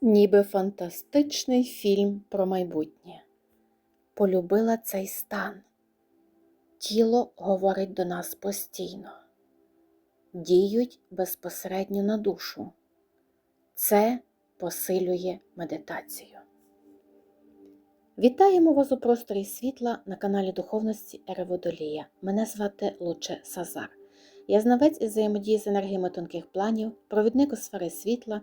ніби фантастичний фільм про майбутнє. Полюбила цей стан. Тіло говорить до нас постійно, діють безпосередньо на душу. Це посилює медитацію. Вітаємо вас у просторі світла на каналі Духовності Ереводолія. Мене звати Луче Сазар. Я знавець із взаємодії з енергіями тонких планів, провідник у сфери світла,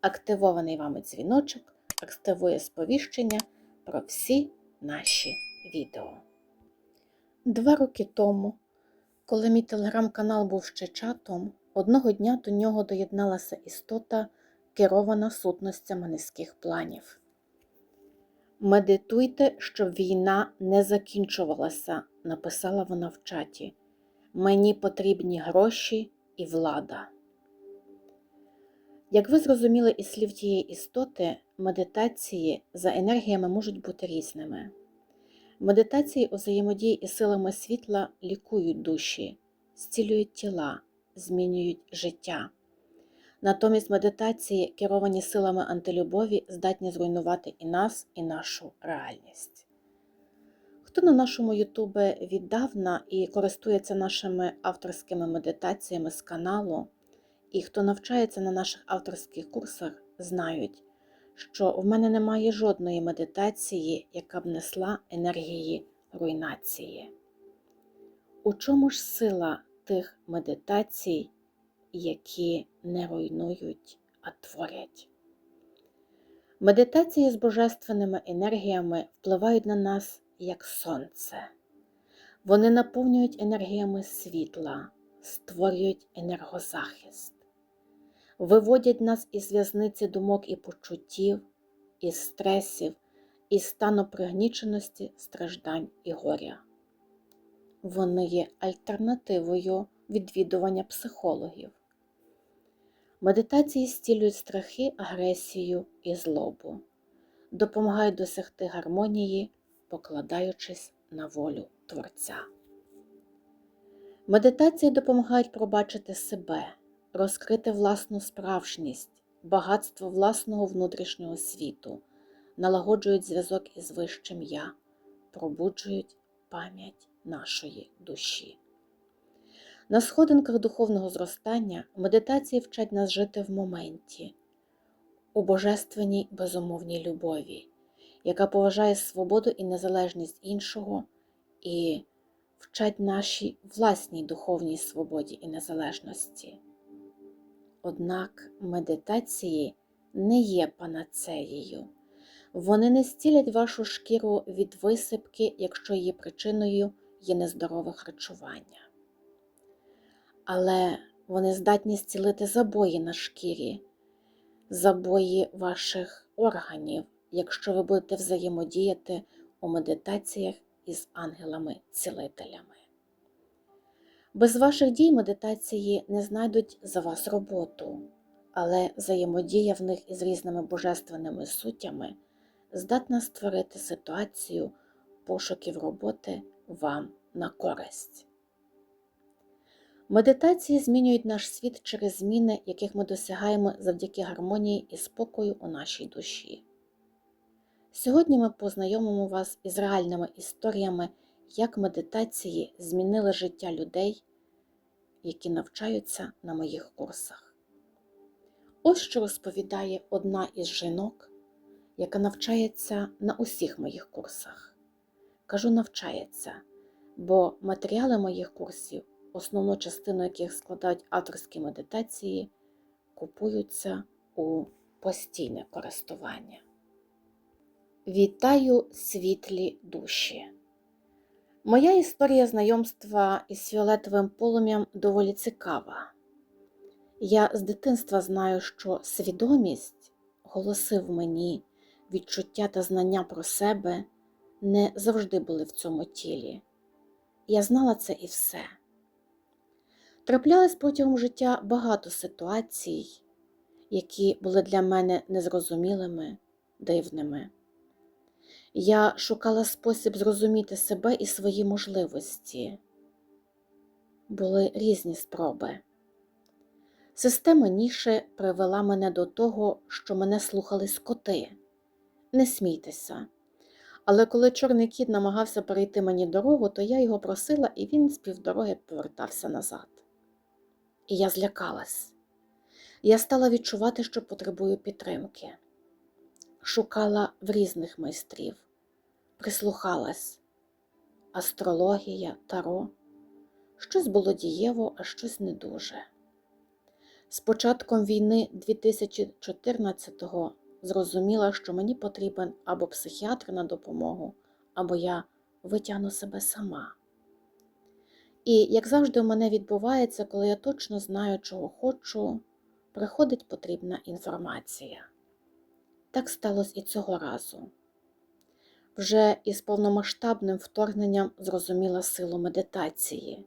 Активований вами дзвіночок активує сповіщення про всі наші відео. Два роки тому, коли мій телеграм-канал був ще чатом, одного дня до нього доєдналася істота, керована сутностями низьких планів. Медитуйте, щоб війна не закінчувалася, написала вона в чаті. Мені потрібні гроші і влада. Як ви зрозуміли із слів тієї істоти, медитації за енергіями можуть бути різними. Медитації у взаємодії із силами світла лікують душі, зцілюють тіла, змінюють життя. Натомість медитації, керовані силами антилюбові, здатні зруйнувати і нас, і нашу реальність. Хто на нашому Ютубі віддавна і користується нашими авторськими медитаціями з каналу, і хто навчається на наших авторських курсах, знають, що в мене немає жодної медитації, яка б несла енергії руйнації. У чому ж сила тих медитацій, які не руйнують, а творять? Медитації з божественними енергіями впливають на нас як сонце. Вони наповнюють енергіями світла, створюють енергозахист, виводять нас із в'язниці думок і почуттів, із стресів, із стану пригніченості, страждань і горя. Вони є альтернативою відвідування психологів. Медитації стілюють страхи, агресію і злобу, допомагають досягти гармонії, покладаючись на волю Творця. Медитації допомагають пробачити себе, розкрити власну справжність, багатство власного внутрішнього світу, налагоджують зв'язок із вищим Я, пробуджують пам'ять нашої душі. На сходинках духовного зростання медитації вчать нас жити в моменті, у божественній безумовній любові, яка поважає свободу і незалежність іншого і вчать нашій власній духовній свободі і незалежності. Однак медитації не є панацеєю. Вони не стілять вашу шкіру від висипки, якщо її причиною є нездорове харчування. Але вони здатні зцілити забої на шкірі, забої ваших органів, якщо ви будете взаємодіяти у медитаціях із ангелами-цілителями. Без ваших дій медитації не знайдуть за вас роботу, але взаємодія в них із різними божественними суттями здатна створити ситуацію пошуків роботи вам на користь. Медитації змінюють наш світ через зміни, яких ми досягаємо завдяки гармонії і спокою у нашій душі. Сьогодні ми познайомимо вас із реальними історіями, як медитації змінили життя людей, які навчаються на моїх курсах. Ось що розповідає одна із жінок, яка навчається на усіх моїх курсах. Кажу, навчається, бо матеріали моїх курсів, основну частину яких складають авторські медитації, купуються у постійне користування. Вітаю світлі душі! Моя історія знайомства із фіолетовим полум'ям доволі цікава. Я з дитинства знаю, що свідомість голосив мені відчуття та знання про себе, не завжди були в цьому тілі. Я знала це і все. Траплялось протягом життя багато ситуацій, які були для мене незрозумілими, дивними. Я шукала спосіб зрозуміти себе і свої можливості. Були різні спроби. Система ніши привела мене до того, що мене слухали скоти. Не смійтеся. Але коли чорний кіт намагався перейти мені дорогу, то я його просила, і він з півдороги повертався назад. І я злякалась. Я стала відчувати, що потребую підтримки. Шукала в різних майстрів, прислухалась. Астрологія, таро. Щось було дієво, а щось не дуже. З початком війни 2014-го зрозуміла, що мені потрібен або психіатр на допомогу, або я витягну себе сама. І, як завжди, у мене відбувається, коли я точно знаю, чого хочу, приходить потрібна інформація. Так сталося і цього разу. Вже із повномасштабним вторгненням зрозуміла силу медитації.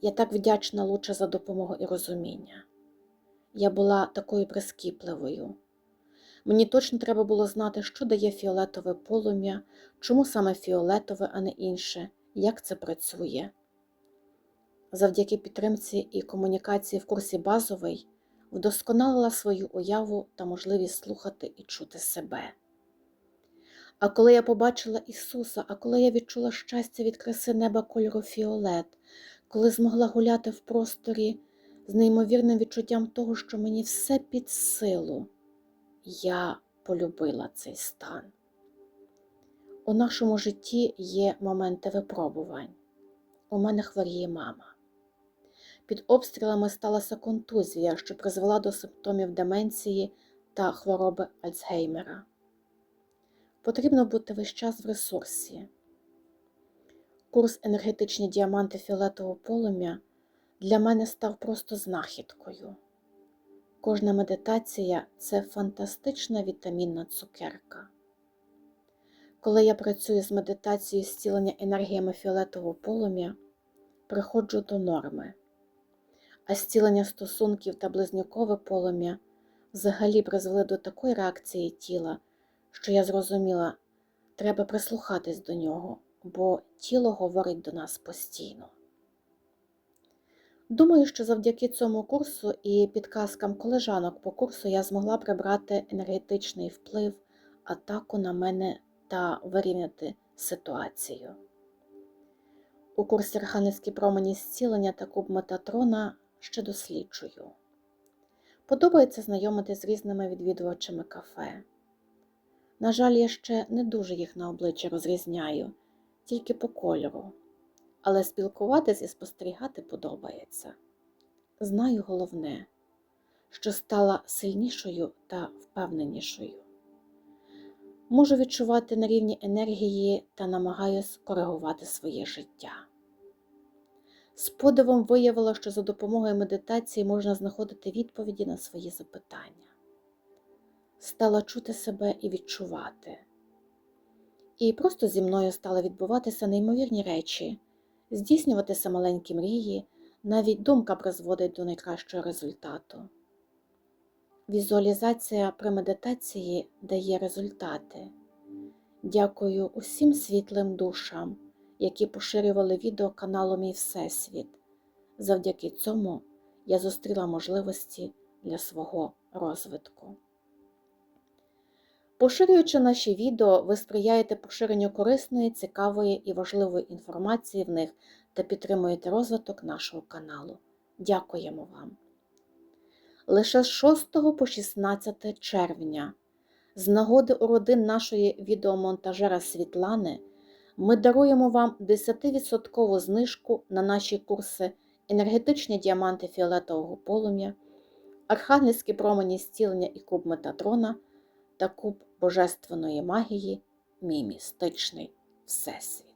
Я так вдячна лучше за допомогу і розуміння. Я була такою прискіпливою. Мені точно треба було знати, що дає фіолетове полум'я, чому саме фіолетове, а не інше, як це працює. Завдяки підтримці і комунікації в курсі базовий вдосконалила свою уяву та можливість слухати і чути себе. А коли я побачила Ісуса, а коли я відчула щастя від краси неба кольору фіолет, коли змогла гуляти в просторі з неймовірним відчуттям того, що мені все під силу, я полюбила цей стан. У нашому житті є моменти випробувань. У мене хворіє мама. Під обстрілами сталася контузія, що призвела до симптомів деменції та хвороби Альцгеймера. Потрібно бути весь час в ресурсі. Курс енергетичні діаманти фіолетового полум'я для мене став просто знахідкою. Кожна медитація це фантастична вітамінна цукерка. Коли я працюю з медитацією зцілення енергіями фіолетового полум'я, приходжу до норми, а зцілення стосунків та близнюкове полум'я взагалі призвели до такої реакції тіла, що я зрозуміла, треба прислухатись до нього, бо тіло говорить до нас постійно. Думаю, що завдяки цьому курсу і підказкам колежанок по курсу я змогла прибрати енергетичний вплив, атаку на мене та вирівняти ситуацію. У курсі Архангельські промені зцілення та куб Метатрона ще досліджую. Подобається знайомитись з різними відвідувачами кафе. На жаль, я ще не дуже їх на обличчя розрізняю, тільки по кольору але спілкуватись і спостерігати подобається. Знаю головне, що стала сильнішою та впевненішою. Можу відчувати на рівні енергії та намагаюсь коригувати своє життя. З подивом виявила, що за допомогою медитації можна знаходити відповіді на свої запитання. Стала чути себе і відчувати. І просто зі мною стали відбуватися неймовірні речі, здійснюватися маленькі мрії, навіть думка призводить до найкращого результату. Візуалізація при медитації дає результати. Дякую усім світлим душам, які поширювали відео каналу Мій Всесвіт. Завдяки цьому я зустріла можливості для свого розвитку. Поширюючи наші відео, ви сприяєте поширенню корисної, цікавої і важливої інформації в них та підтримуєте розвиток нашого каналу. Дякуємо вам! Лише з 6 по 16 червня, з нагоди у родин нашої відеомонтажера Світлани, ми даруємо вам 10% знижку на наші курси енергетичні діаманти фіолетового полум'я, архангельські промені зцілення і куб Метатрона та куб божественної магії, мій містичний Всесвіт.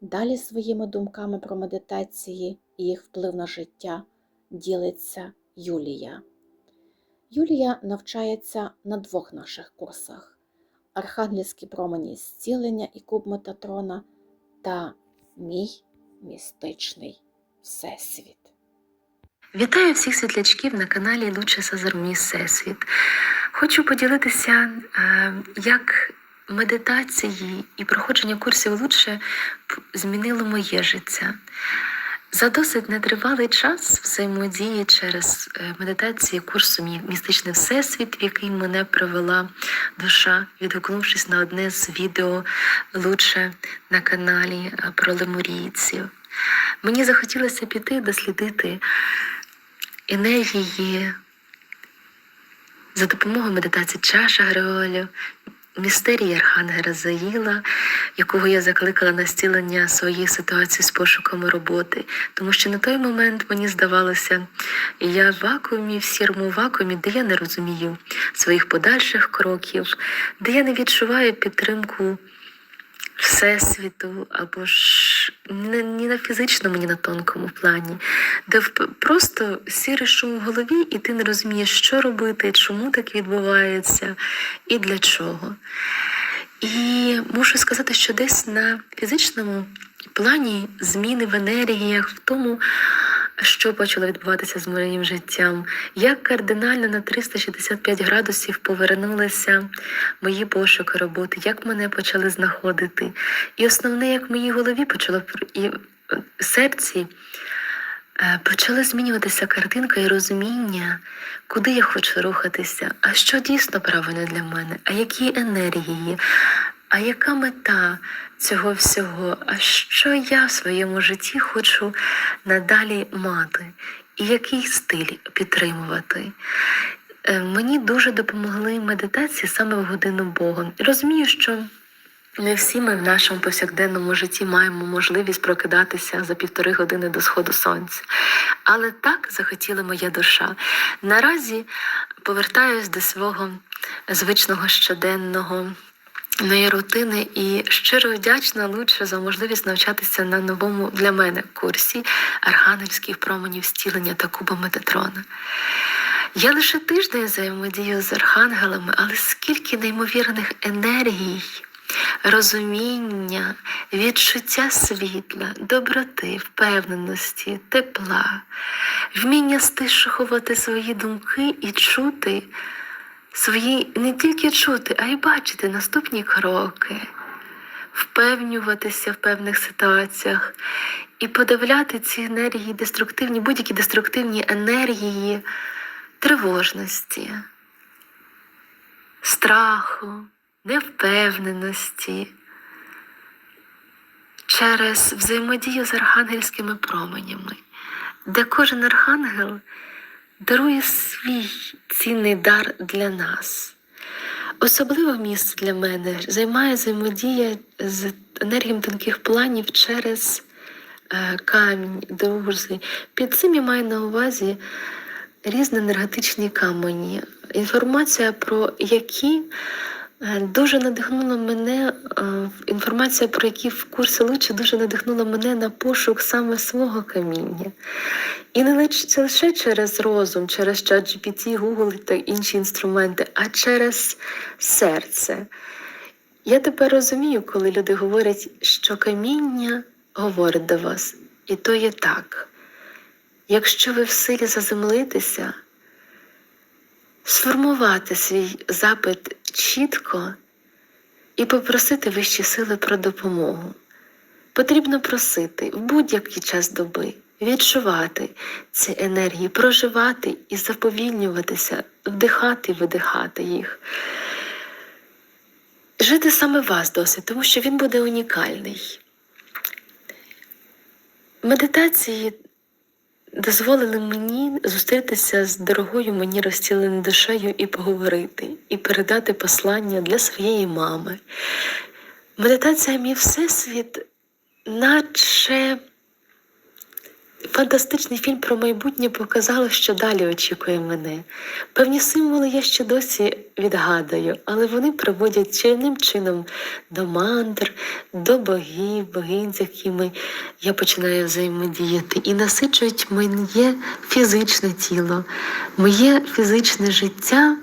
Далі своїми думками про медитації і їх вплив на життя ділиться Юлія. Юлія навчається на двох наших курсах: Архангельські промені зцілення і куб Метатрона та Мій містичний всесвіт. Вітаю всіх світлячків на каналі Лучше Сазар Всесвіт. Хочу поділитися, е, як медитації і проходження курсів Лучше змінило моє життя. За досить нетривалий час взаємодії через е, медитації курсу містичний всесвіт, в який мене привела душа, відгукнувшись на одне з відео Лучше на каналі е, про лемурійців. Мені захотілося піти дослідити енергії за допомогою медитації чаша Григорів, містерії Архангела Заїла, якого я закликала на стілення своєї ситуації з пошуками роботи. Тому що на той момент мені здавалося, я в вакуумі, в сірому вакуумі, де я не розумію своїх подальших кроків, де я не відчуваю підтримку Всесвіту, або ж не, ні на фізичному, ні на тонкому плані, де просто сірий шум в голові, і ти не розумієш, що робити, чому так відбувається і для чого. І мушу сказати, що десь на фізичному плані зміни в енергіях, в тому, що почало відбуватися з моїм життям, як кардинально на 365 градусів повернулися мої пошуки роботи, як мене почали знаходити. І основне, як в моїй голові почало і серці е, почала змінюватися картинка і розуміння, куди я хочу рухатися, а що дійсно правильно для мене, а які енергії, а яка мета цього всього, а що я в своєму житті хочу надалі мати, і який стиль підтримувати. Е, Мені дуже допомогли медитації саме в годину Богу. Розумію, що не всі ми в нашому повсякденному житті маємо можливість прокидатися за півтори години до сходу сонця. Але так захотіла моя душа. Наразі повертаюсь до свого звичного щоденного. Моєї рутини і щиро вдячна лучше за можливість навчатися на новому для мене курсі архангельських променів стілення та куба Метатрона. Я лише тиждень взаємодію з архангелами, але скільки неймовірних енергій, розуміння, відчуття світла, доброти, впевненості, тепла, вміння стишувати свої думки і чути свої не тільки чути, а й бачити наступні кроки, впевнюватися в певних ситуаціях і подавляти ці енергії деструктивні, будь-які деструктивні енергії тривожності, страху, невпевненості через взаємодію з архангельськими променями, де кожен архангел дарує свій цінний дар для нас. Особливе місце для мене займає взаємодія з енергією тонких планів через е, камінь, друзі. Під цим я маю на увазі різні енергетичні камені, інформація про які дуже надихнула мене, е, інформація про які в курсі Лучі дуже надихнула мене на пошук саме свого каміння. І не лише через розум, через ChatGPT, Google та інші інструменти, а через серце. Я тепер розумію, коли люди говорять, що каміння говорить до вас, і то є так. Якщо ви в силі заземлитися, сформувати свій запит чітко і попросити вищі сили про допомогу. Потрібно просити в будь-який час доби, відчувати ці енергії, проживати і заповільнюватися, вдихати і видихати їх. Жити саме вас досить, тому що він буде унікальний. Медитації дозволили мені зустрітися з дорогою мені розціленою душею і поговорити, і передати послання для своєї мами. Медитація мій всесвіт, наче фантастичний фільм про майбутнє показало, що далі очікує мене. Певні символи я ще досі відгадую, але вони приводять чарівним чином до мантр, до богів, богинь, з якими я починаю взаємодіяти, і насичують моє фізичне тіло, моє фізичне життя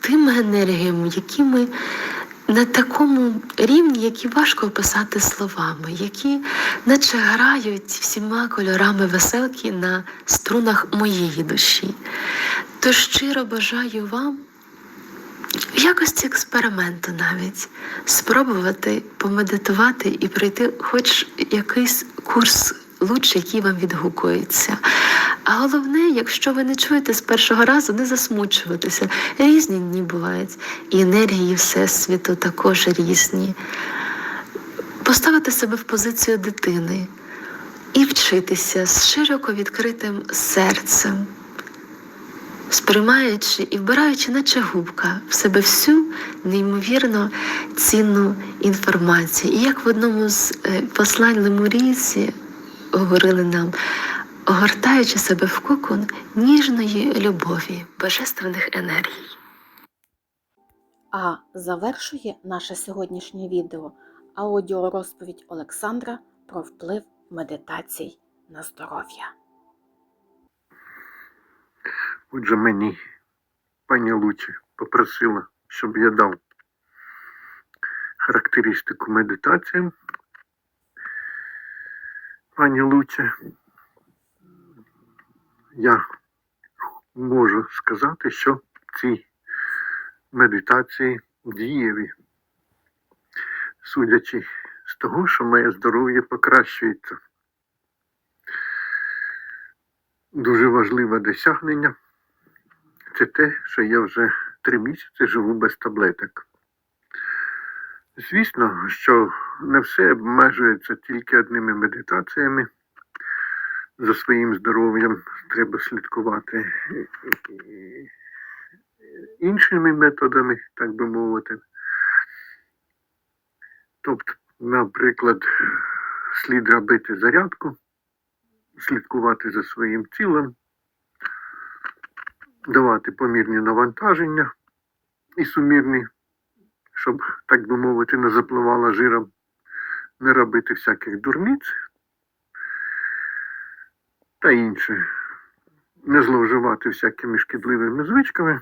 тими енергіями, якими на такому рівні, які важко описати словами, які наче грають всіма кольорами веселки на струнах моєї душі. Тож щиро бажаю вам в якості експерименту навіть спробувати помедитувати і пройти хоч якийсь курс луч, який вам відгукується. А головне, якщо ви не чуєте з першого разу, не засмучуватися. Різні дні бувають, і енергії Всесвіту також різні. Поставити себе в позицію дитини і вчитися з широко відкритим серцем сприймаючи і вбираючи, наче губка, в себе всю неймовірно цінну інформацію. І як в одному з е, послань Лемурійці говорили нам, огортаючи себе в кокон ніжної любові, божественних енергій. А завершує наше сьогоднішнє відео аудіорозповідь Олександра про вплив медитацій на здоров'я. Отже, мені пані Лучі попросила, щоб я дав характеристику медитації. Пані Луче, я можу сказати, що ці медитації дієві, судячи з того, що моє здоров'я покращується. Дуже важливе досягнення це те, що я вже три місяці живу без таблеток. Звісно, що не все обмежується тільки одними медитаціями. За своїм здоров'ям треба слідкувати іншими методами, так би мовити. Тобто, наприклад, слід робити зарядку, слідкувати за своїм тілом, давати помірні навантаження і сумірні, щоб, так би мовити, не запливала жиром, не робити всяких дурниць та інше, не зловживати всякими шкідливими звичками.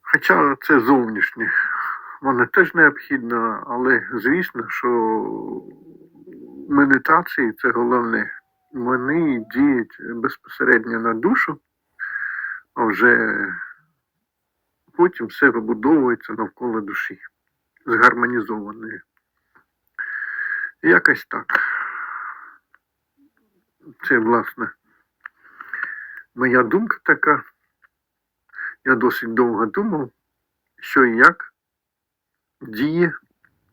Хоча це зовнішнє, воно теж необхідно, але звісно, що медитації це головне. Вони діють безпосередньо на душу, а вже потім все вибудовується навколо душі, згармонізованої. Якось так. Це, власне, моя думка така. Я досить довго думав, що і як діє.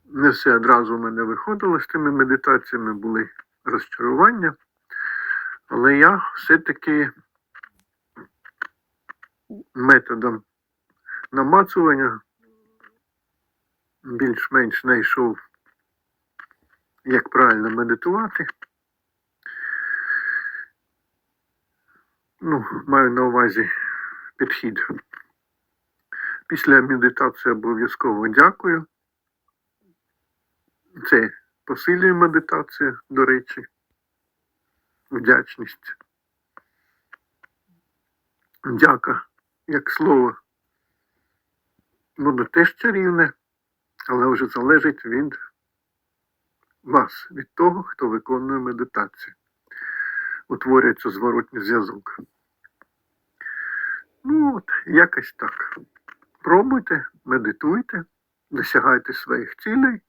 Не все одразу в мене виходило з тими медитаціями, були розчарування. Але я все-таки методом намацування більш-менш знайшов, як правильно медитувати. Ну, маю на увазі підхід. Після медитації обов'язково дякую. Це посилює медитацію, до речі вдячність. Дяка, як слово, воно теж чарівне, але вже залежить від вас, від того, хто виконує медитацію. Утворюється зворотній зв'язок. Ну от, якось так. Пробуйте, медитуйте, досягайте своїх цілей.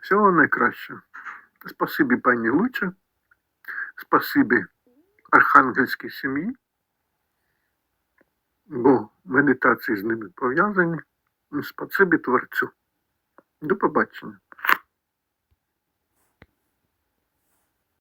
Всього найкращого. Спасибі пані Луча, спасибі архангельській сім'ї, бо медитації з ними пов'язані. Спасибі творцю. До побачення.